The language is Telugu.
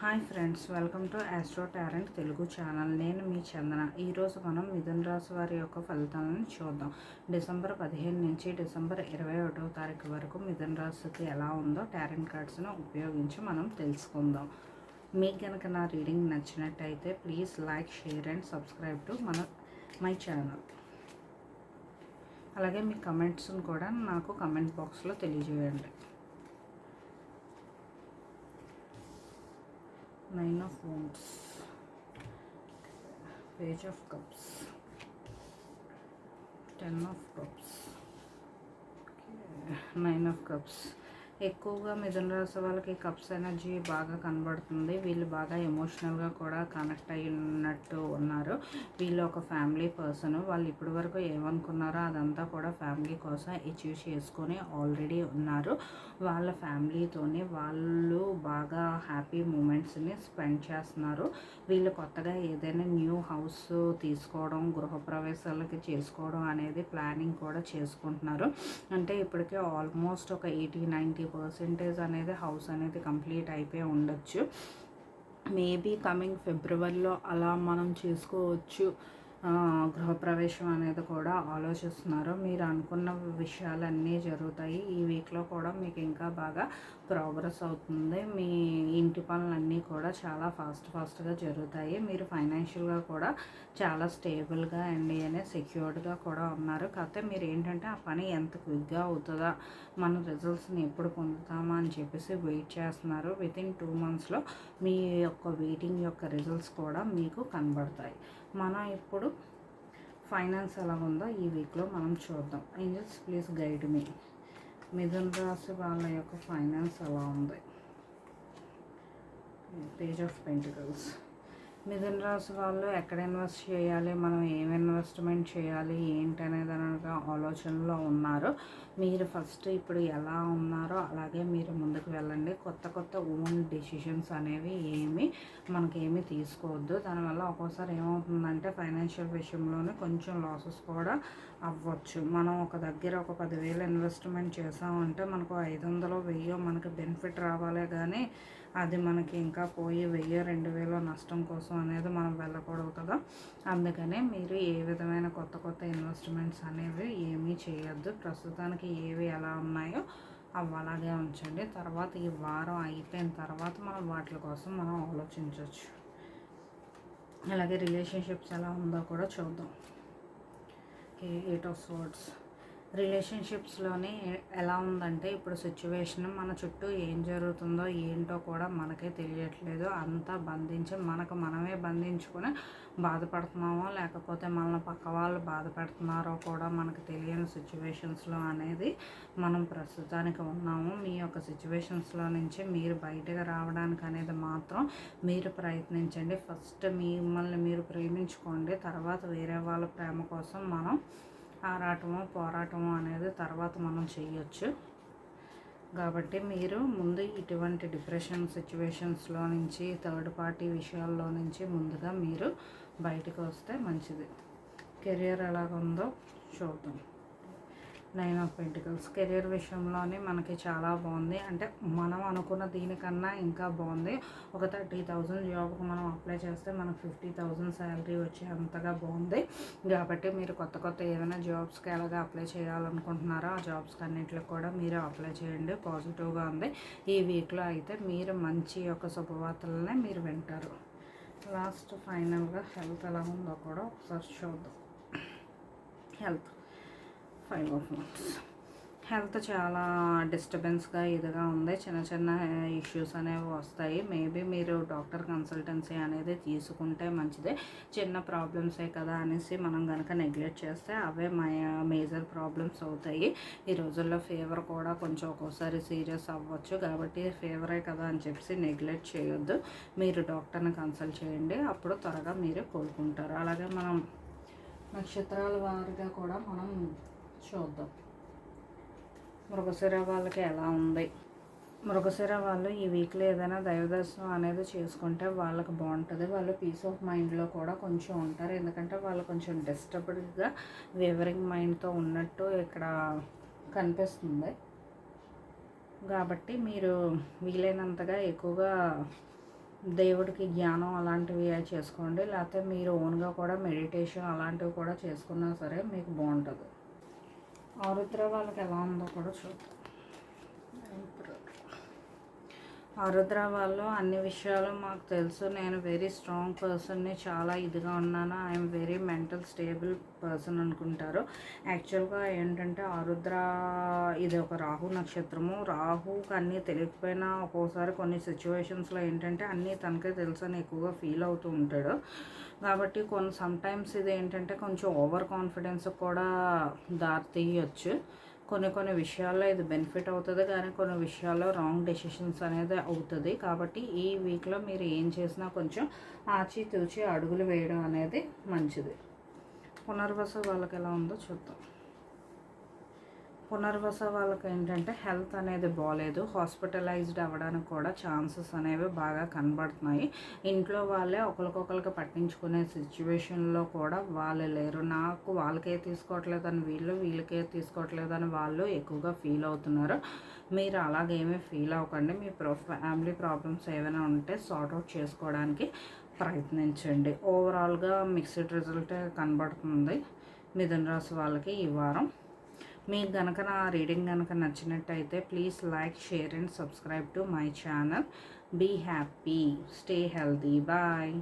Hi friends welcome to Astro Tarot Telugu channel. నేను మీ చందన. ఈరోజు మనం మిథున రాశి వారి యొక్క ఫలితాలను చూద్దాం. డిసెంబర్ పదిహేను నుంచి డిసెంబర్ ఇరవై ఒకటో తారీఖు వరకు మిథున రాశికి ఎలా ఉందో టారెంట్ కార్డ్స్ను ఉపయోగించి మనం తెలుసుకుందాం. మీకు కనుక నా రీడింగ్ నచ్చినట్టయితే please like share and subscribe to మన మై ఛానల్ అలాగే మీ కమెంట్స్ని కూడా నాకు కమెంట్ బాక్స్లో తెలియజేయండి. Nine of wands. Page of cups. Ten of cups. Okay. nine of cups ఎక్కువగా మిథున రాశి వాళ్ళకి కప్స్ ఎనర్జీ బాగా కనబడుతుంది. వీళ్ళు బాగా ఎమోషనల్గా కూడా కనెక్ట్ అయినట్టు ఉన్నారు. వీళ్ళు ఒక ఫ్యామిలీ పర్సన్ వాళ్ళు ఇప్పటి వరకు ఏమనుకున్నారో అదంతా కూడా ఫ్యామిలీ కోసం అచీవ్ చేసుకొని ఆల్రెడీ ఉన్నారు. వాళ్ళ ఫ్యామిలీతోనే వాళ్ళు బాగా హ్యాపీ మూమెంట్స్ని స్పెండ్ చేస్తున్నారు. వీళ్ళు కొత్తగా ఏదైనా న్యూ హౌస్ తీసుకోవడం గృహప్రవేశాలకి చేసుకోవడం అనేది ప్లానింగ్ కూడా చేసుకుంటున్నారు. అంటే ఇప్పటికే ఆల్మోస్ట్ ఒక ఎయిటీ నైంటీ పర్సెంటేజ్ అనేది హౌస్ అనేది కంప్లీట్ అయిపోయి ఉండొచ్చు. మేబీ కమింగ్ ఫిబ్రవరిలో అలా మనం చేసుకోవచ్చు. గృహప్రవేశం అనేది కూడా ఆలోచిస్తున్నారు. మీరు అనుకున్న విషయాలన్నీ జరుగుతాయి. ఈ వీక్లో కూడా మీకు ఇంకా బాగా ప్రోగ్రెస్ అవుతుంది. మీ ఇంటి పనులన్నీ కూడా చాలా ఫాస్ట్ ఫాస్ట్గా జరుగుతాయి. మీరు ఫైనాన్షియల్గా కూడా చాలా స్టేబుల్గా అండ్ అనే సెక్యూర్డ్గా కూడా ఉన్నారు. కాకపోతే మీరు ఏంటంటే ఆ పని ఎంత క్విక్గా అవుతుందా? మన రిజల్ట్స్ని ఎప్పుడు పొందుతామా? అని చెప్పేసి వెయిట్ చేస్తున్నారు. విత్ ఇన్ టూ మంత్స్లో మీ యొక్క వెయిటింగ్ యొక్క రిజల్ట్స్ కూడా మీకు కనబడతాయి. మనం ఇప్పుడు ఫైనాన్స్ ఎలా ఉందో ఈ వీక్లో మనం చూద్దాం. Angels please guide me. Mithun రాశి వాళ్ళ యొక్క ఫైనాన్స్ ఎలా ఉంది? Page of pentacles. మిథున్ రాశి వాళ్ళు ఎక్కడ ఇన్వెస్ట్ చేయాలి? మనం ఏం ఇన్వెస్ట్మెంట్ చేయాలి? ఏంటి అనేది అనగా ఆలోచనలో ఉన్నారు. మీరు ఫస్ట్ ఇప్పుడు ఎలా ఉన్నారో అలాగే మీరు ముందుకు వెళ్ళండి. కొత్త కొత్త ఓన్ డెసిషన్స్ అనేవి ఏమి మనకేమీ తీసుకోవద్దు. దానివల్ల ఒక్కోసారి ఏమవుతుందంటే ఫైనాన్షియల్ విషయంలోనే కొంచెం లాసెస్ కూడా అవ్వచ్చు. మనం ఒక దగ్గర ఒక పదివేలు ఇన్వెస్ట్మెంట్ చేసామంటే మనకు ఐదు వందలు వెయ్యో మనకి బెనిఫిట్ రావాలే కానీ అది మనకి ఇంకా పోయి వెయ్యి రెండు వేలు నష్టం కోసం అనేది మనం వెళ్ళకూడదు కదా. అందుకనే మీరు ఏ విధమైన కొత్త కొత్త ఇన్వెస్ట్మెంట్స్ అనేవి ఏమీ చేయొద్దు. ప్రస్తుతానికి ఏవి ఎలా ఉన్నాయో అవి అలాగే ఉంచండి. తర్వాత ఈ వారం అయిపోయిన తర్వాత మనం వాటి కోసం మనం ఆలోచించవచ్చు అలాగే రిలేషన్షిప్స్ ఎలా ఉందో కూడా చూద్దాం. Eight of swords. రిలేషన్షిప్స్లోనే ఎలా ఉందంటే ఇప్పుడు సిచ్యువేషన్ మన చుట్టూ ఏం జరుగుతుందో ఏంటో కూడా మనకే తెలియట్లేదు. అంతా బంధించి మనకు మనమే బంధించుకొని బాధపడుతున్నామో లేకపోతే మన పక్క వాళ్ళు బాధపడుతున్నారో కూడా మనకు తెలియని సిచ్యువేషన్స్లో అనేది మనం ప్రస్తుతానికి ఉన్నాము. మీ యొక్క సిచ్యువేషన్స్లో నుంచి మీరు బయటకు రావడానికి అనేది మాత్రం మీరు ప్రయత్నించండి. ఫస్ట్ మిమ్మల్ని మీరు ప్రేమించుకోండి. తర్వాత వేరే వాళ్ళ ప్రేమ కోసం మనం ఆరాటమో పోరాటమో అనేది తర్వాత మనం చేయొచ్చు. కాబట్టి మీరు ముందు ఇటువంటి డిప్రెషన్ సిచ్యువేషన్స్లో నుంచి థర్డ్ పార్టీ విషయాల్లో నుంచి ముందుగా మీరు బయటకు వస్తే మంచిది. కెరియర్ ఎలాగుందో చూద్దాం. Nine of pentacles. కెరీర్ విషయంలోనే మనకి చాలా బాగుంది. అంటే మనం అనుకున్న దీనికన్నా ఇంకా బాగుంది. ఒక థర్టీ థౌజండ్ జాబ్కి మనం అప్లై చేస్తే మనకు ఫిఫ్టీ థౌజండ్ శాలరీ వచ్చే అంతగా బాగుంది. కాబట్టి మీరు కొత్త కొత్త ఏమైనా జాబ్స్కి ఎలాగా అప్లై చేయాలనుకుంటున్నారో ఆ జాబ్స్కి అన్నింటికి కూడా మీరు అప్లై చేయండి. పాజిటివ్గా ఉంది. ఈ వీక్లో అయితే మీరు మంచి యొక్క శుభవార్తలనే మీరు వింటారు. లాస్ట్ ఫైనల్గా హెల్త్ ఎలా ఉందో కూడా ఒకసారి చూద్దాం. Health. Five of months health చాలా డిస్టర్బెన్స్గా ఇదిగా ఉంది. చిన్న చిన్న ఇష్యూస్ అనేవి వస్తాయి. మేబీ మీరు డాక్టర్ కన్సల్టెన్సీ అనేది తీసుకుంటే మంచిదే. చిన్న ప్రాబ్లమ్సే కదా అనేసి మనం కనుక నెగ్లెక్ట్ చేస్తే అవే మేజర్ ప్రాబ్లమ్స్ అవుతాయి. ఈ రోజుల్లో ఫీవర్ కూడా కొంచెం ఒక్కోసారి సీరియస్ అవ్వచ్చు. కాబట్టి ఫీవరే కదా అని చెప్పి నెగ్లెక్ట్ చేయొద్దు. మీరు డాక్టర్ని కన్సల్ట్ చేయండి. అప్పుడు త్వరగా మీరు కోలుకుంటారు. అలాగే మనం నక్షత్రాల వారిగా కూడా మనం చూద్దాం. మృగశిర వాళ్ళకి ఎలా ఉంది? మృగశిర వాళ్ళు ఈ వీక్లో ఏదైనా దైవదర్శనం అనేది చేసుకుంటే వాళ్ళకి బాగుంటుంది. వాళ్ళు పీస్ ఆఫ్ మైండ్లో కూడా కొంచెం ఉంటారు. ఎందుకంటే వాళ్ళు కొంచెం డిస్టర్బ్డ్గా వివరింగ్ మైండ్తో ఉన్నట్టు ఇక్కడ కనిపిస్తుంది. కాబట్టి మీరు వీలైనంతగా ఎక్కువగా దేవుడికి జ్ఞానం అలాంటివి చేసుకోండి. లేకపోతే మీరు ఓన్గా కూడా మెడిటేషన్ అలాంటివి కూడా చేసుకున్నా సరే మీకు బాగుంటుంది. ఆరుద్ర వాళ్ళకి ఎలా ఉందో కూడా చూద్దాం. ఆరుద్ర వాళ్ళు అన్ని విషయాలు మాకు తెలుసు. నేను వెరీ స్ట్రాంగ్ పర్సన్ని చాలా ఇదిగా ఉన్నాను. I'm very mental stable person అనుకుంటారు. యాక్చువల్గా ఏంటంటే ఆరుద్ర ఇది ఒక రాహు నక్షత్రము. రాహుకి అన్నీ తెలియకపోయినా ఒక్కోసారి కొన్ని సిచ్యువేషన్స్లో ఏంటంటే అన్నీ తనకే తెలుసు అని ఎక్కువగా ఫీల్ అవుతూ ఉంటాడు. కాబట్టి కొన్ని సమ్టైమ్స్ ఇది ఏంటంటే కొంచెం ఓవర్ కాన్ఫిడెన్స్ కూడా దారి తీయచ్చు. కొన్ని కొన్ని విషయాల్లో ఇది బెనిఫిట్ అవుతుంది కానీ కొన్ని విషయాల్లో రాంగ్ డెసిషన్స్ అనేది అవుతుంది. కాబట్టి ఈ వీక్లో మీరు ఏం చేసినా కొంచెం ఆచితూచి అడుగులు వేయడం అనేది మంచిది. పునర్వస వాళ్ళకి ఎలా ఉందో చూద్దాం. పునర్వస వాళ్ళకి ఏంటంటే హెల్త్ అనేది బాగాలేదు హాస్పిటలైజ్డ్ అవ్వడానికి కూడా ఛాన్సెస్ అనేవి బాగా కనబడుతున్నాయి. ఇంట్లో వాళ్ళే ఒకరికొకరికి పట్టించుకునే సిచ్యువేషన్లో కూడా వాళ్ళు లేరు. నాకు వాళ్ళకే తీసుకోవట్లేదని వీళ్ళు వీళ్ళకే తీసుకోవట్లేదని వాళ్ళు ఎక్కువగా ఫీల్ అవుతున్నారు. మీరు అలాగేమీ ఫీల్ అవ్వకండి. మీ ప్రో ఫ్యామిలీ ప్రాబ్లమ్స్ ఏమైనా ఉంటే సార్ట్ అవుట్ చేసుకోవడానికి ప్రయత్నించండి. ఓవరాల్గా మిక్స్డ్ రిజల్ట్ కనబడుతుంది. మిథున రాశి వాళ్ళకి ఈ వారం మీకు కనుక నా రీడింగ్ కనుక నచ్చినట్టయితే please like share and subscribe to my channel. Be happy stay healthy bye.